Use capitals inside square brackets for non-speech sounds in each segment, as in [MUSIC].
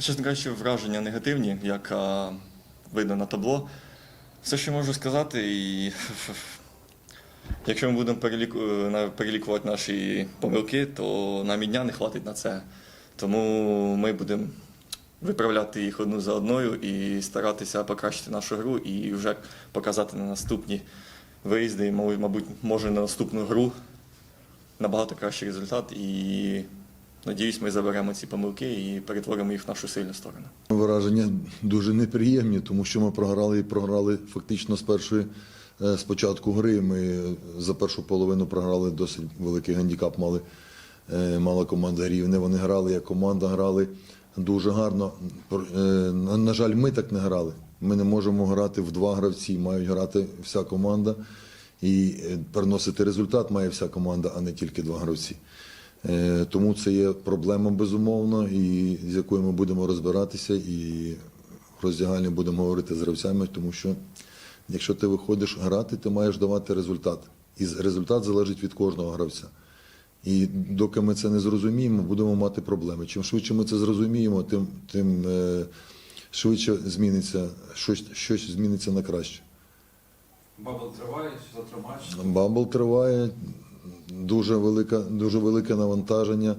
Чесно кажучи, враження негативні, як а, видно на табло. Все, що можу сказати, і [LAUGHS] якщо ми будемо переліку... перелікувати наші помилки, то нам і дня не хватить на це. Тому ми будемо виправляти їх одну за одною і старатися покращити нашу гру і вже показати на наступні виїзди, мабуть, може на наступну гру набагато кращий результат. І надіюсь, ми заберемо ці помилки і перетворимо їх в нашу сильну сторону. Враження дуже неприємні, тому що ми програли і програли фактично з першої е, з початку гри. Ми за першу половину програли досить великий гандікап. Мали е, мала команда рівне. Вони грали як команда, грали дуже гарно. Е, На, жаль, ми так не грали. Ми не можемо грати в два гравці. Мають грати вся команда і е, приносити результат має вся команда, а не тільки два гравці. Е, Тому це є проблема безумовно, і з якою ми будемо розбиратися, і в роздягальні будемо говорити з гравцями, тому що якщо ти виходиш грати, ти маєш давати результат. І результат залежить від кожного гравця. І доки ми це не зрозуміємо, будемо мати проблеми. Чим швидше ми це зрозуміємо, тим, тим е, швидше зміниться щось, щось зміниться на краще. Бабл триває, матч. Бабл триває, дуже, велика, дуже велике навантаження.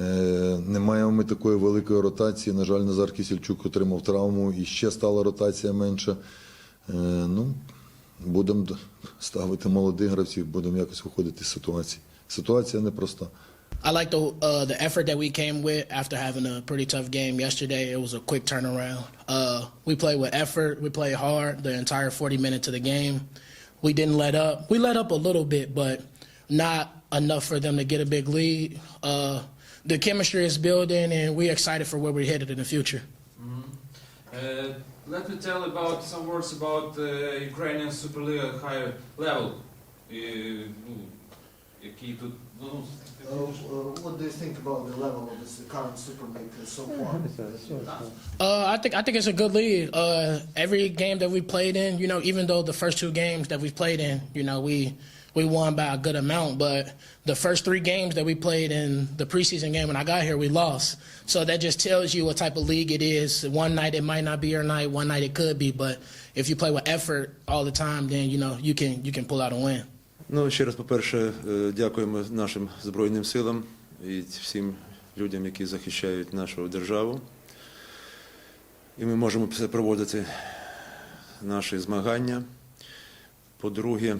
Е, не маємо ми такої великої ротації. На жаль, Назар Кісільчук отримав травму і ще стала ротація менша. Е, ну, будемо ставити молодих гравців, будемо якось виходити з ситуації. Ситуація непроста. I like the uh, the effort that we came with after having a pretty tough game yesterday. It was a quick turnaround. Uh, we played with effort. We played hard the entire 40 minutes of the game. We didn't let up. We let up a little bit, but not enough for them to get a big lead. Uh, the chemistry is building, and we're excited for where we're headed in the future. Mm -hmm. uh, let me tell about some words about the Ukrainian Super League at higher level. Uh, uh, uh, what do you think about the level of this current Super League so far? I think I think it's a good league. every game that we played in, you know, even though the first two games that we played in, you know, we we won by a good amount, but the first three games that we played in the preseason game when I got here, we lost. So that just tells you what type of league it is. One night it might not be your night, one night it could be, but if you play with effort all the time, then you know you can you can pull out a win. Ну, ще раз, по-перше, е, дякуємо нашим Збройним силам і всім людям, які захищають нашу державу. І ми можемо все проводити наші змагання. По-друге, е,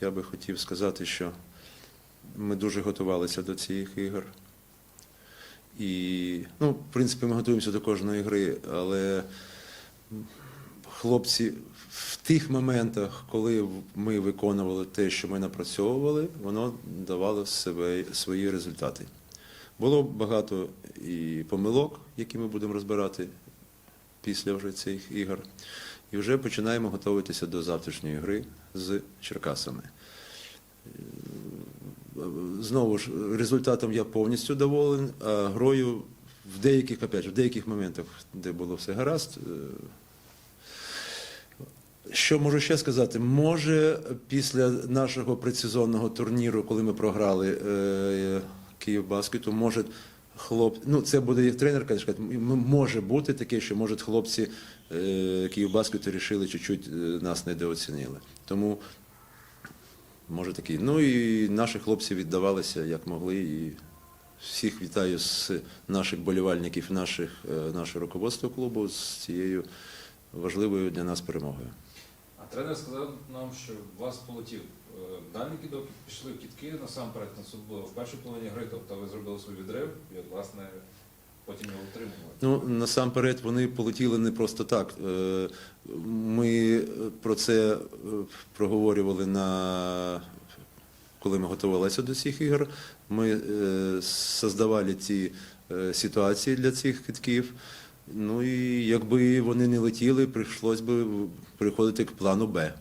я би хотів сказати, що ми дуже готувалися до цих ігор. І, ну, в принципі, ми готуємося до кожної гри, але хлопці в тих моментах, коли ми виконували те, що ми напрацьовували, воно давало себе свої результати. Було багато і помилок, які ми будемо розбирати після вже цих ігор. І вже починаємо готуватися до завтрашньої гри з Черкасами. Знову ж, результатом я повністю доволен, а грою в деяких, опять в деяких моментах, де було все гаразд, що можу ще сказати? Може, після нашого предсезонного турніру, коли ми програли е, Київ баскету, може хлоп... ну це буде як тренер, каже, може бути таке, що може хлопці е, Київ баскету рішили чуть-чуть е, нас недооцінили. Тому може такий. Ну і наші хлопці віддавалися як могли. І всіх вітаю з наших болівальників, наших, е, наше руководство клубу з цією важливою для нас перемогою. А тренер сказав нам, що вас полетів е, дальні пішли в кітки насамперед на в першій половині гри, тобто ви зробили свій відрив і, от, власне, потім його утримували. Ну, насамперед, вони полетіли не просто так. Е, Ми про це е, проговорювали на коли ми готувалися до цих ігор. Ми е, создавали ці е, ситуації для цих китків. Ну і якби вони не летіли, прийшлось би переходити к плану Б.